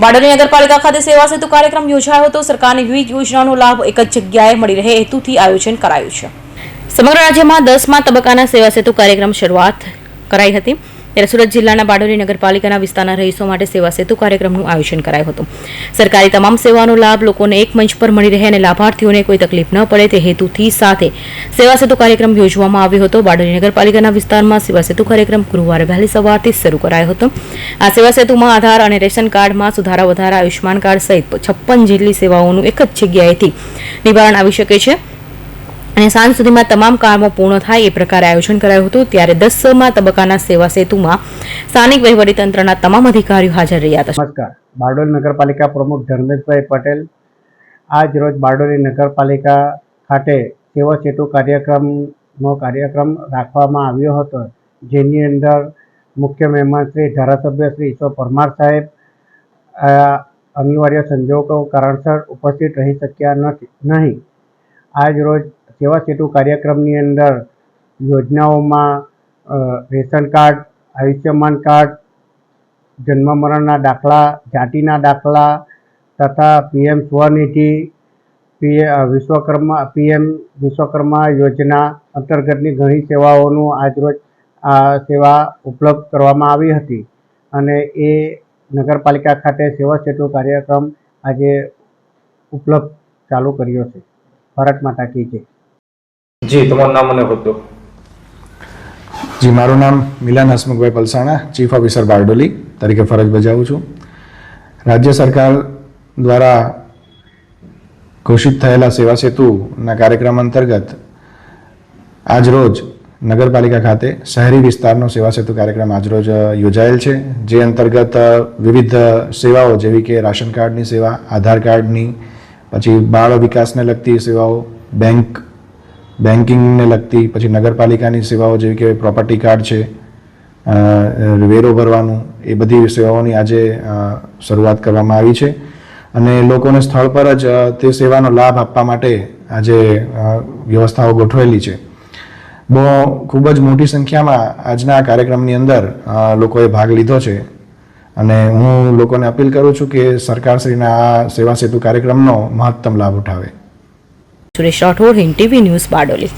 બારડોલી નગરપાલિકા ખાતે સેવા સેતુ કાર્યક્રમ યોજાયો હતો. સરકારની વિવિધ યોજનાનો લાભ એક જ જગ્યાએ મળી રહે હેતુથી આયોજન કરાયું છે. સમગ્ર રાજ્યમાં દસમા તબક્કાના સેવા સેતુ કાર્યક્રમ શરૂઆત કરાઈ હતી. ત્યારે સુરત જિલ્લાના બારડોલી નગરપાલિકાના વિસ્તારના રહીશો માટે સેવા સેતુ કાર્યક્રમનું આયોજન કરાયું હતું. સરકારી તમામ સેવાનો લાભ લોકોને એક મંચ પર મળી રહે અને લાભાર્થીઓને કોઈ તકલીફ ન પડે તે હેતુથી સાથે સેવા સેતુ કાર્યક્રમ યોજવામાં આવ્યો હતો. બારડોલી નગરપાલિકાના વિસ્તારમાં સેવા સેતુ કાર્યક્રમ ગુરુવારે વહેલી સવારથી શરૂ કરાયો હતો. આ સેવા સેતુમાં આધાર અને રેશન કાર્ડમાં સુધારા વધારા, આયુષ્યમાન કાર્ડ સહિત છપ્પન જેટલી સેવાઓનું એક જ જગ્યાએથી નિવારણ આવી શકે છે. અને સાંજ સુધીમાં તમામ કામો પૂર્ણ થાય એ પ્રકારે આયોજન કરાયું હતું. ત્યારે દસમા તબક્કાના સેવા સેતુમાં સ્થાનિક વહીવટીતંત્રના તમામ અધિકારીઓ હાજર રહ્યા હતા. નમસ્કાર. બારડોલી નગરપાલિકા પ્રમુખ ધર્મેશભાઈ પટેલ આજ રોજ બારડોલી નગરપાલિકા ખાતે સેવા સેતુ કાર્યક્રમનો કાર્યક્રમ રાખવામાં આવ્યો હતો. જેની અંદર મુખ્ય મહેમાન શ્રી, ધારાસભ્ય શ્રી ઈશ્વર પરમાર સાહેબ અનિવાર્ય સંજોગો કારણસર ઉપસ્થિત રહી શક્યા નથી, નહીં. આજ રોજ સેવા સેતુ કાર્યક્રમની અંદર યોજનાઓમાં રેશન કાર્ડ, આયુષ્યમાન કાર્ડ, જન્મ મરણના દાખલા, જાતિના દાખલા તથા PM Svanidhi, PM Vishwakarma, PM Vishwakarma યોજના અંતર્ગતની ઘણી સેવાઓનું આજરોજ આ સેવા ઉપલબ્ધ કરવામાં આવી હતી. અને એ નગરપાલિકા ખાતે સેવા સેતુ કાર્યક્રમ આજે ઉપલબ્ધ ચાલુ કર્યો છે. ભારત માતા કી જય. જી, તમારું નામ અને હોદ્દો જી, મારું નામ મિલાન હસમુખભાઈ પલસાણા ચીફ ઓફિસર બારડોલી તરીકે ફરજ બજાવું છું. રાજ્ય સરકાર દ્વારા ઘોષિત થયેલા સેવા સેતુના કાર્યક્રમ અંતર્ગત આજરોજ નગરપાલિકા ખાતે શહેરી વિસ્તારનો સેવા સેતુ કાર્યક્રમ આજરોજ યોજાયેલ છે, જે અંતર્ગત વિવિધ સેવાઓ જેવી કે રાશન કાર્ડની સેવા, આધાર કાર્ડની, પછી બાળ વિકાસને લગતી સેવાઓ, બેંક બેન્કિંગને લગતી, પછી નગરપાલિકાની સેવાઓ જેવી કે પ્રોપર્ટી કાર્ડ છે વેરો ભરવાનું, એ બધી સેવાઓની આજે શરૂઆત કરવામાં આવી છે. અને લોકોને સ્થળ પર જ તે સેવાનો લાભ આપવા માટે આજે વ્યવસ્થાઓ ગોઠવેલી છે. બહુ ખૂબ જ મોટી સંખ્યામાં આજના કાર્યક્રમની અંદર લોકોએ ભાગ લીધો છે. અને હું લોકોને અપીલ કરું છું કે સરકારશ્રીના આ સેવા સેતુ કાર્યક્રમનો મહત્તમ લાભ ઉઠાવે. Suresh Rathod Hind TV news Bardoli